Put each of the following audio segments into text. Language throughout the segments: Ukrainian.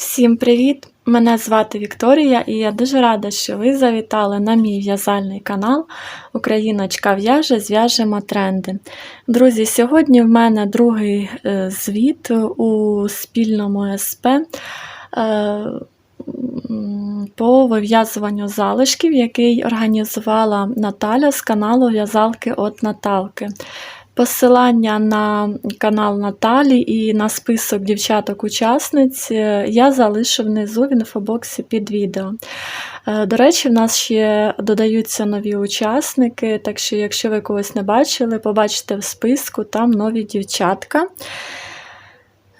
Всім привіт! Мене звати Вікторія, і я дуже рада, що ви завітали на мій в'язальний канал Україночка в'яже, зв'яжемо тренди. Друзі, сьогодні в мене другий е, звіт у спільному СП е, по вив'язуванню залишків, який організувала Наталя з каналу В'язалки от Наталки. Посилання на канал Наталі і на список дівчаток-учасниць е, я залишу внизу в інфобоксі під відео. Е, До речі, в нас ще додаються нові учасники, так що, якщо ви когось не бачили, побачите в списку там нові дівчатка,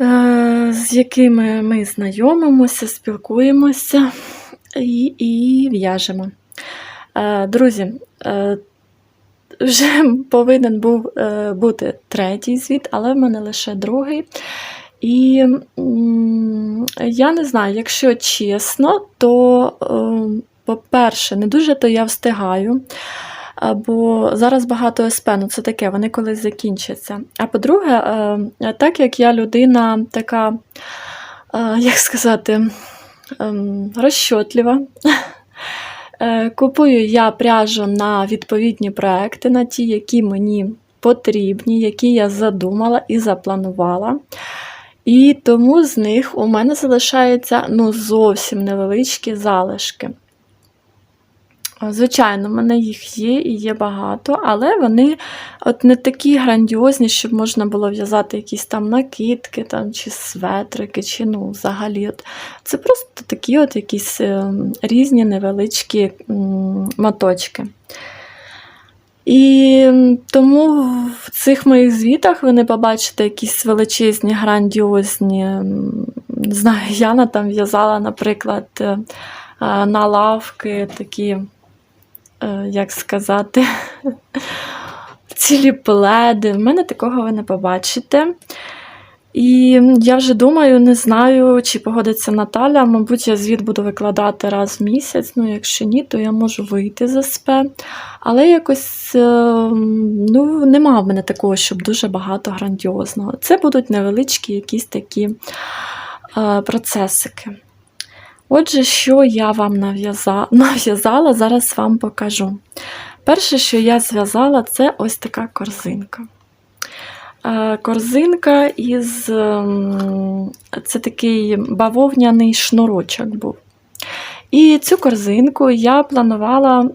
е, з якими ми знайомимося, спілкуємося і, і в'яжемо. Друзі, вже повинен був е, бути третій звіт, але в мене лише другий. І я не знаю, якщо чесно, то, е, по-перше, не дуже то я встигаю. Бо зараз багато СП, ну це таке, вони колись закінчаться. А по-друге, е, так як я людина така, як сказати, ем, розчотлива, Купую я пряжу на відповідні проекти, на ті, які мені потрібні, які я задумала і запланувала. І тому з них у мене залишаються ну, зовсім невеличкі залишки. Звичайно, в мене їх є і є багато, але вони от не такі грандіозні, щоб можна було в'язати якісь там накидки, там, чи светрики, чи ну, взагалі. От. Це просто такі от якісь е, різні невеличкі моточки. І тому в цих моїх звітах ви не побачите якісь величезні, грандіозні. Знаю, Яна там в'язала, наприклад, е, е, на лавки такі як сказати, цілі пледи. В мене такого ви не побачите. І я вже думаю, не знаю, чи погодиться Наталя. Мабуть, я звіт буду викладати раз в місяць. Ну, якщо ні, то я можу вийти з СП. Але якось е, ну, нема в мене такого, щоб дуже багато грандіозного. Це будуть невеличкі якісь такі е, процесики. Отже, що я вам нав'яза- нав'язала, зараз вам покажу. Перше, що я зв'язала, це ось така корзинка. Е, Корзинка із ем, це такий бавовняний шнурочок був. І цю корзинку я планувала,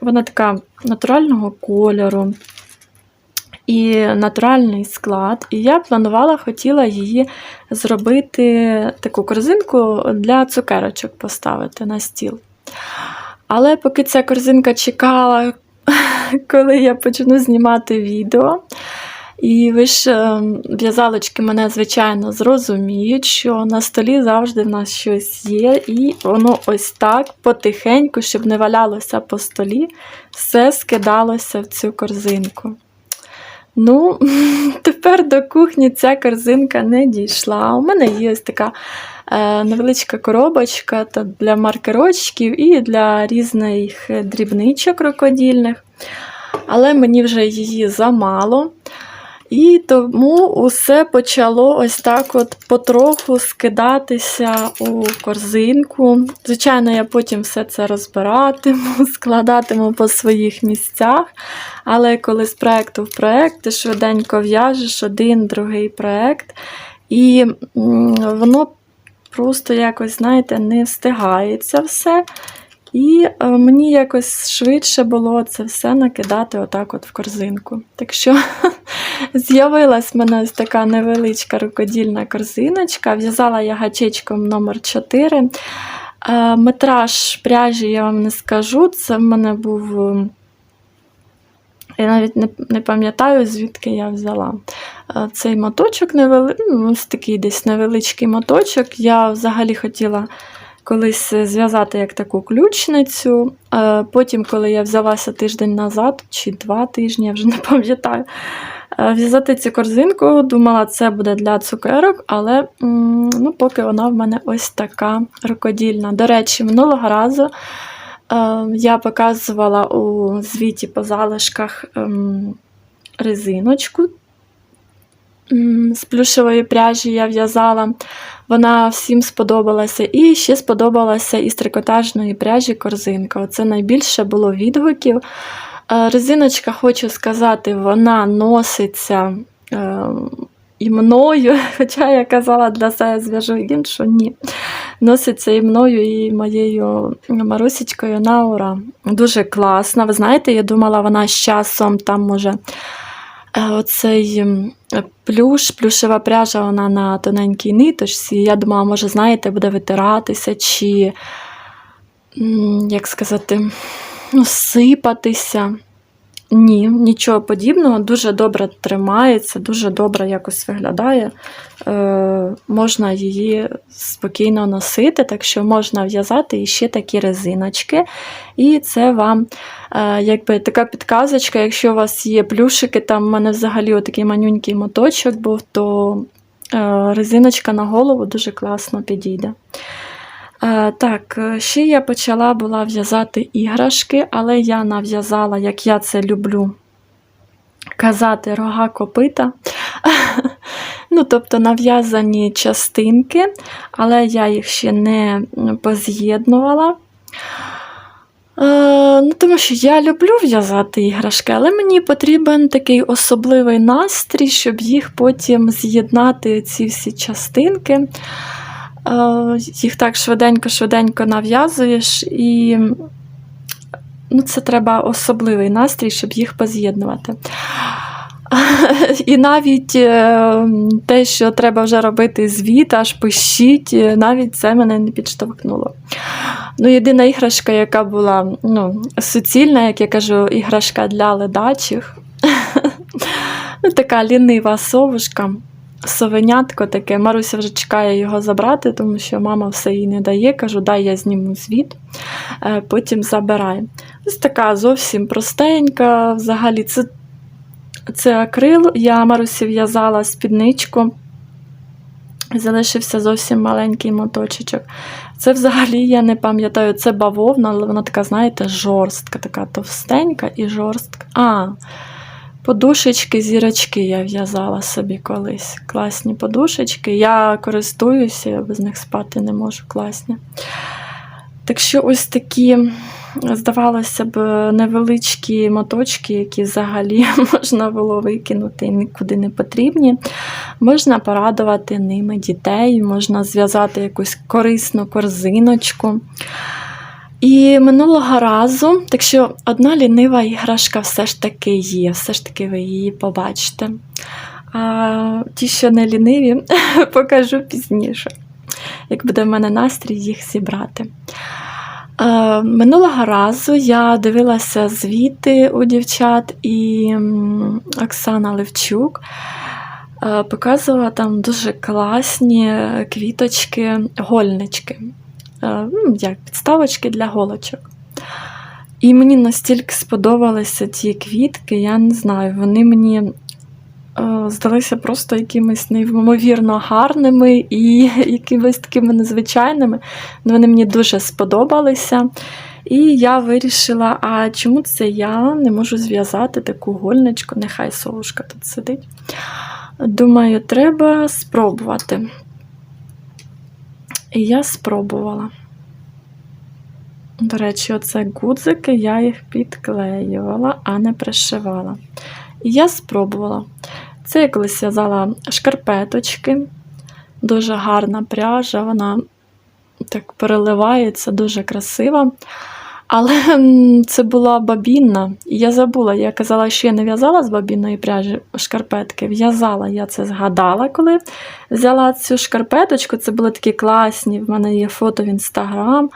вона така натурального кольору і натуральний склад. І я планувала, хотіла її зробити таку корзинку для цукерочок поставити на стіл. Але поки ця корзинка чекала, коли я почну знімати відео, і ви ж е, в'язалочки мене, звичайно, зрозуміють, що на столі завжди в нас щось є, і воно ось так потихеньку, щоб не валялося по столі, все скидалося в цю корзинку. Ну, тепер до кухні ця корзинка не дійшла. У мене є ось така е, невеличка коробочка для маркерочків і для різних дрібничок рукодільних. Але мені вже її замало. І тому усе почало ось так от потроху скидатися у корзинку. Звичайно, я потім все це розбиратиму, складатиму по своїх місцях. Але коли з проєкту в проєкт, ти швиденько в'яжеш один, другий проєкт, і воно просто якось, знаєте, не встигається все. І е, мені якось швидше було це все накидати отак от в корзинку. Так що з'явилась в мене ось така невеличка рукодільна корзиночка. В'язала я гачечком номер 4 Е, Метраж пряжі я вам не скажу. Це в мене був. е, Я навіть не, пам'ятаю, звідки я взяла цей моточок, невели... ну, ось такий десь невеличкий моточок. Я взагалі хотіла колись зв'язати як таку ключницю. Е, Потім, коли я взялася тиждень назад, чи два тижні, я вже не пам'ятаю, е, в'язати цю корзинку, думала, це буде для цукерок, але ну, поки вона в мене ось така рукодільна. До речі, минулого разу е, я показувала у звіті по залишках ем, резиночку. З плюшевої пряжі я в'язала. Вона всім сподобалася. І ще сподобалася із трикотажної пряжі корзинка. Оце найбільше було відгуків. Е, Резиночка, хочу сказати, вона носиться е, і мною, хоча я казала для себе зв'яжу іншу, ні. Носиться і мною, і моєю Марусечкою на ура. Дуже класна. Ви знаєте, я думала, вона з часом там може. Е, Оцей плюш, плюшева пряжа, вона на тоненькій ниточці. Я думала, може, знаєте, буде витиратися, чи, як сказати, ну, сипатися. Ні, нічого подібного. Дуже добре тримається, дуже добре якось виглядає. Е, можна її спокійно носити, так що можна в'язати іще такі резиночки. І це вам е, якби така підказочка, якщо у вас є плюшики, там в мене взагалі отакий манюнький моточок був, то е, резиночка на голову дуже класно підійде. Е, Так, е, ще я почала була в'язати іграшки, але я нав'язала, як я це люблю казати, рога копита. Ну, тобто нав'язані частинки, але я їх ще не поз'єднувала. Е, ну, тому що я люблю в'язати іграшки, але мені потрібен такий особливий настрій, щоб їх потім з'єднати, ці всі частинки. Їх так швиденько-швиденько нав'язуєш, і ну, це треба особливий настрій, щоб їх поз'єднувати. І навіть е, те, що треба вже робити звіт, аж пишіть, е, навіть це мене не підштовхнуло. Ну, єдина іграшка, яка була ну, суцільна, як я кажу, іграшка для ледачих. ну, така лінива совушка. Совенятко таке. Маруся вже чекає його забрати, тому що мама все їй не дає. Кажу, дай я зніму звіт, е, потім забираю. Ось така зовсім простенька. Взагалі, це, це акрил. Я Марусі в'язала спідничку. Залишився зовсім маленький моточечок. Це взагалі я не пам'ятаю, це бавовна, але вона така, знаєте, жорстка, така товстенька і жорстка. А, подушечки, зірочки я в'язала собі колись. Класні подушечки. Я користуюся, я без них спати не можу. Класні. Так що ось такі, здавалося б, невеличкі моточки, які взагалі можна було викинути і нікуди не потрібні. Можна порадувати ними дітей, можна зв'язати якусь корисну корзиночку. І минулого разу, так що одна лінива іграшка все ж таки є, все ж таки ви її побачите. А ті, що не ліниві, покажу пізніше, як буде в мене настрій їх зібрати. Минулого разу я дивилася звіти у дівчат, і Оксана Левчук показувала там дуже класні квіточки, гольнички, ну, як підставочки для голочок. І мені настільки сподобалися ті квітки, я не знаю, вони мені е, здалися просто якимись неймовірно гарними і якимись такими незвичайними. Ну, Вони мені дуже сподобалися. І я вирішила, а чому це я не можу зв'язати таку гольничку, нехай совушка тут сидить. Думаю, треба спробувати. І я спробувала. До речі, оце гудзики, я їх підклеювала, а не пришивала. І я спробувала. Це я колись в'язала шкарпеточки, дуже гарна пряжа, вона так переливається, дуже красива. Але це була бабінна, і я забула, я казала, що я не в'язала з бабінної пряжі шкарпетки. В'язала, я це згадала, коли взяла цю шкарпеточку. Це були такі класні, в мене є фото в інстаграм.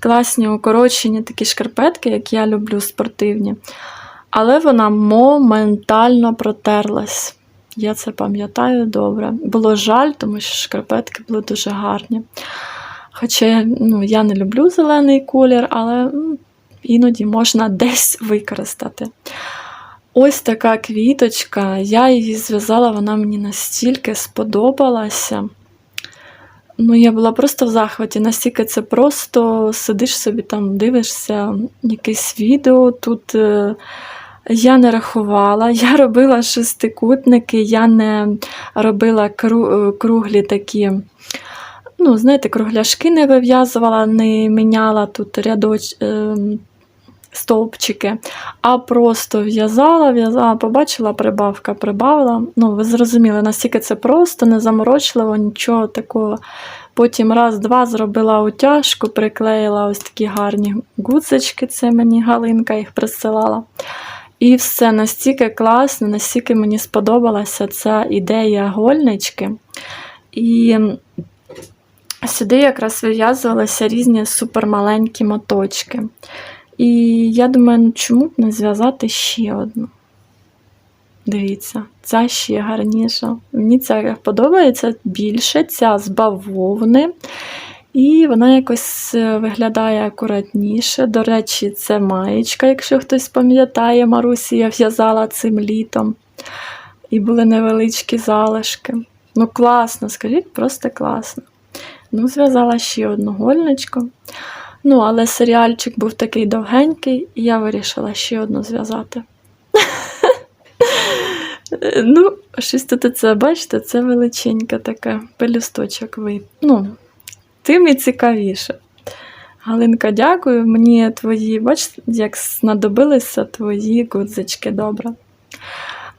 Класні укорочені такі шкарпетки, як я люблю спортивні. Але вона моментально протерлась. Я це пам'ятаю добре. Було жаль, тому що шкарпетки були дуже гарні. Хоча ну, я не люблю зелений колір, але іноді можна десь використати. Ось така квіточка. Я її зв'язала, вона мені настільки сподобалася. Ну, я була просто в захваті, настільки це просто сидиш собі там, дивишся якесь відео. Тут е, Я не рахувала, я робила шестикутники, я не робила е, круглі такі, ну, знаєте, кругляшки не вив'язувала, не міняла тут рядоч, е, стовпчики, а просто в'язала, в'язала, побачила прибавка, прибавила. Ну, ви зрозуміли, наскільки це просто, не заморочливо, нічого такого. Потім раз-два зробила утяжку, приклеїла ось такі гарні гудзички, це мені Галинка їх присилала. І все настільки класно, настільки мені сподобалася ця ідея гольнички. І сюди якраз вив'язувалися різні супермаленькі моточки. І я думаю, ну чому б не зв'язати ще одну? Дивіться, ця ще гарніша. Мені ця подобається більше, ця з бавовни. І вона якось е, виглядає акуратніше. До речі, це маєчка, якщо хтось пам'ятає, Марусі я в'язала цим літом. І були невеличкі залишки. Ну, класно, скажіть, просто класно. Ну, зв'язала ще одну гольничку. Ну, але серіальчик був такий довгенький, і я вирішила ще одну зв'язати. Ну, щось тут це, бачите, це величеньке таке пелюсточок ви. Ну, тим і цікавіше. Галинка, дякую. Мені твої, бачите, як знадобилися твої гудзички, добре.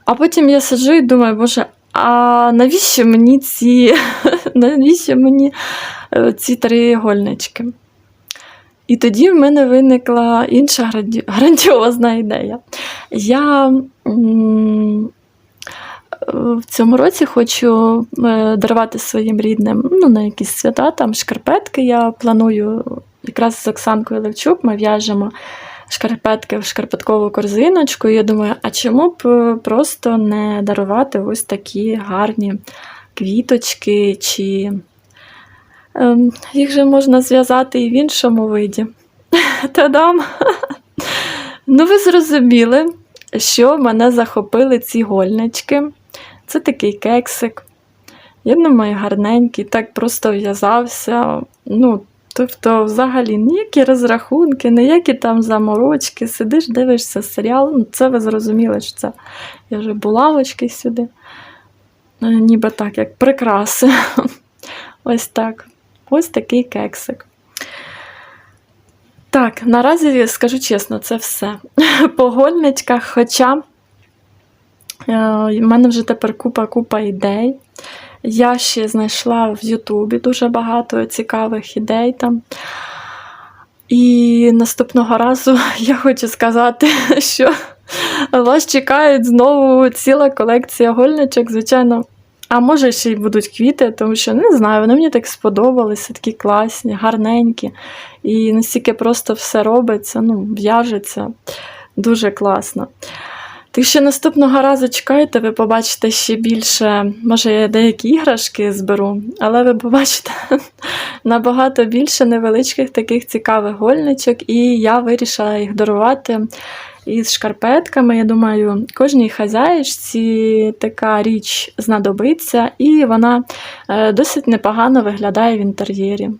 А потім я сиджу і думаю, боже, а навіщо мені ці, навіщо мені е, ці три гольнички? І тоді в мене виникла інша грандіозна ідея. Я в цьому році хочу е, дарувати своїм рідним ну, на якісь свята, там шкарпетки. Я планую якраз з Оксанкою Левчук ми в'яжемо шкарпетки в шкарпеткову корзиночку. І я думаю, а чому б е, просто не дарувати ось такі гарні квіточки чи. Ем, Їх же можна зв'язати і в іншому виді. Та-дам! Ну, ви зрозуміли, що мене захопили ці гольнички. Це такий кексик. Я думаю, гарненький, так просто в'язався. Ну, тобто, взагалі, ніякі розрахунки, ніякі там заморочки. Сидиш, дивишся серіал. Ну, це ви зрозуміли, що це я вже булавочки сюди. Е, Ніби так, як прикраси. Ось так. Ось такий кексик. Так, наразі скажу чесно, це все. По гольничках, хоча е, в мене вже тепер купа-купа ідей. Я ще знайшла в Ютубі дуже багато цікавих ідей там. І наступного разу я хочу сказати, що вас чекають знову ціла колекція гольничок, звичайно. А може ще й будуть квіти, тому що не знаю, вони мені так сподобалися, такі класні, гарненькі. І настільки просто все робиться, ну, в'яжеться дуже класно. Так що наступного разу чекайте, ви побачите ще більше, може, я деякі іграшки зберу, але ви побачите набагато більше невеличких таких цікавих гольничок, і я вирішила їх дарувати із шкарпетками. Я думаю, кожній хазяїчці така річ знадобиться, і вона е, досить непогано виглядає в інтер'єрі.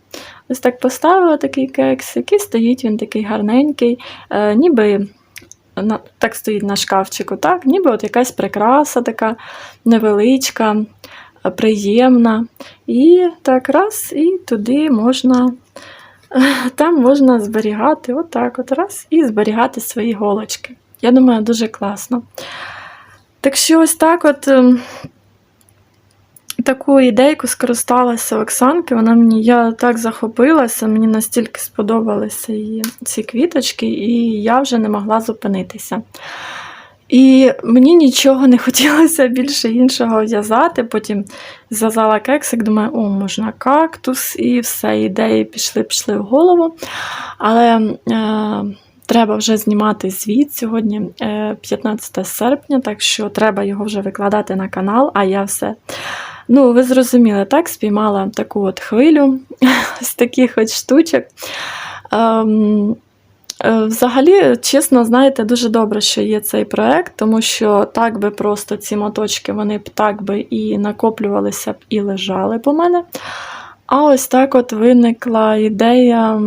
Ось так поставила такий кексик, і стоїть він такий гарненький, е, ніби так стоїть на шкафчику, так? ніби от якась прикраса така невеличка, е, приємна. І так раз, і туди можна. Там можна зберігати отак от раз і зберігати свої голочки. Я думаю, дуже класно. Так що, ось так от ем, таку ідейку скористалася Оксанки. Вона мені, я так захопилася, мені настільки сподобалися її ці квіточки, і я вже не могла зупинитися. І мені нічого не хотілося більше іншого в'язати. Потім зв'язала кексик, думаю, о, можна кактус, і все, ідеї пішли, пішли в голову. Але е, треба вже знімати звіт сьогодні, е, 15 серпня, так що треба його вже викладати на канал, а я все. Ну, ви зрозуміли, так, спіймала таку от хвилю з таких от штучок. Е, Взагалі, чесно, знаєте, дуже добре, що є цей проект, тому що так би просто ці моточки вони б так би і накоплювалися б і лежали у мене. А ось так от виникла ідея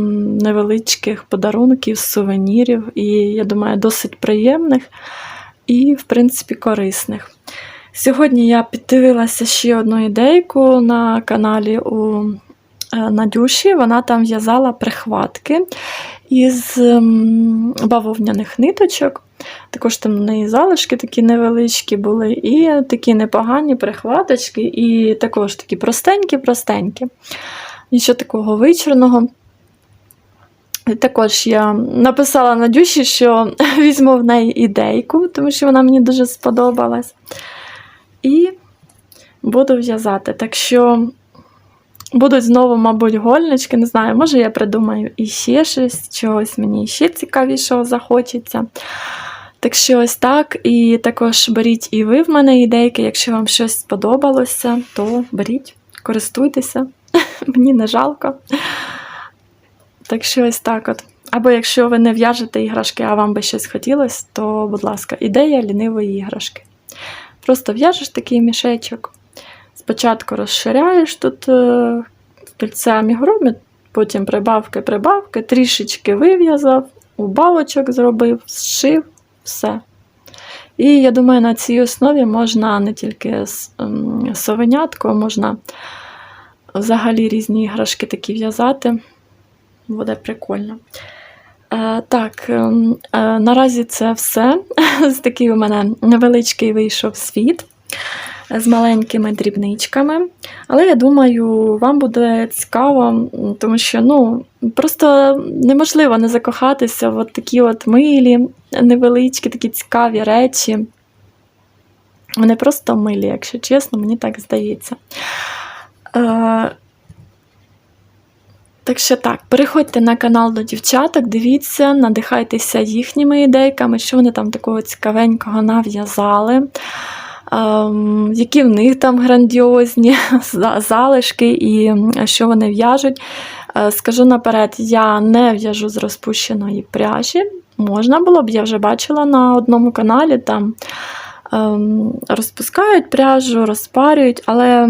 невеличких подарунків, сувенірів, і я думаю, досить приємних і, в принципі, корисних. Сьогодні я піддивилася ще одну ідейку на каналі у е, Надюші. Вона там в'язала прихватки із бавовняних ниточок. Також там в неї залишки такі невеличкі були, і такі непогані прихваточки, і також такі простенькі-простенькі. Нічого такого вичорного. Також я написала Надюші, що візьму в неї ідейку, тому що вона мені дуже сподобалась. І буду в'язати. Так що будуть знову, мабуть, гольнички. Не знаю, може я придумаю іще щось, чогось мені ще цікавішого захочеться. Так що ось так. І також беріть і ви в мене ідейки. Якщо вам щось сподобалося, то беріть, користуйтеся. Мені не жалко. Так що ось так от. Або якщо ви не в'яжете іграшки, а вам би щось хотілося, то, будь ласка, ідея лінивої іграшки. Просто в'яжеш такий мішечок. Спочатку розширяєш тут е, кільце амігурумі, потім прибавки, прибавки, трішечки вив'язав, убавочок зробив, зшив, все. І я думаю, на цій основі можна не тільки ем, совенятко, можна взагалі різні іграшки такі в'язати. Буде прикольно. Е, так, ем, е, наразі це все. Такий у мене невеличкий вийшов світ з маленькими дрібничками. Але я думаю, вам буде цікаво, тому що ну, просто неможливо не закохатися в от такі от милі, невеличкі, такі цікаві речі. Вони просто милі, якщо чесно, мені так здається. Е, так що так, переходьте на канал до дівчаток, дивіться, надихайтеся їхніми ідейками, що вони там такого цікавенького нав'язали, які в них там грандіозні залишки і що вони в'яжуть. Е, Скажу наперед, я не в'яжу з розпущеної пряжі. Можна було б, я вже бачила на одному каналі, там ем, розпускають пряжу, розпарюють, але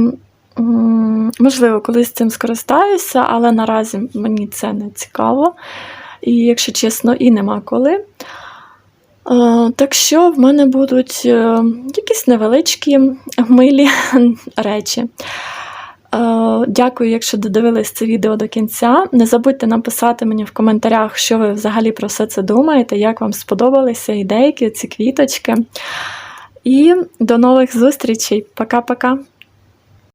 можливо, колись цим скористаюся, але наразі мені це не цікаво. І, якщо чесно, і нема коли. Так що в мене будуть е, якісь невеличкі милі речі. Е, Дякую, якщо додивились це відео до кінця. Не забудьте написати мені в коментарях, що ви взагалі про все це думаєте, як вам сподобалися ідейки, ці квіточки. І до нових зустрічей. Пока-пока.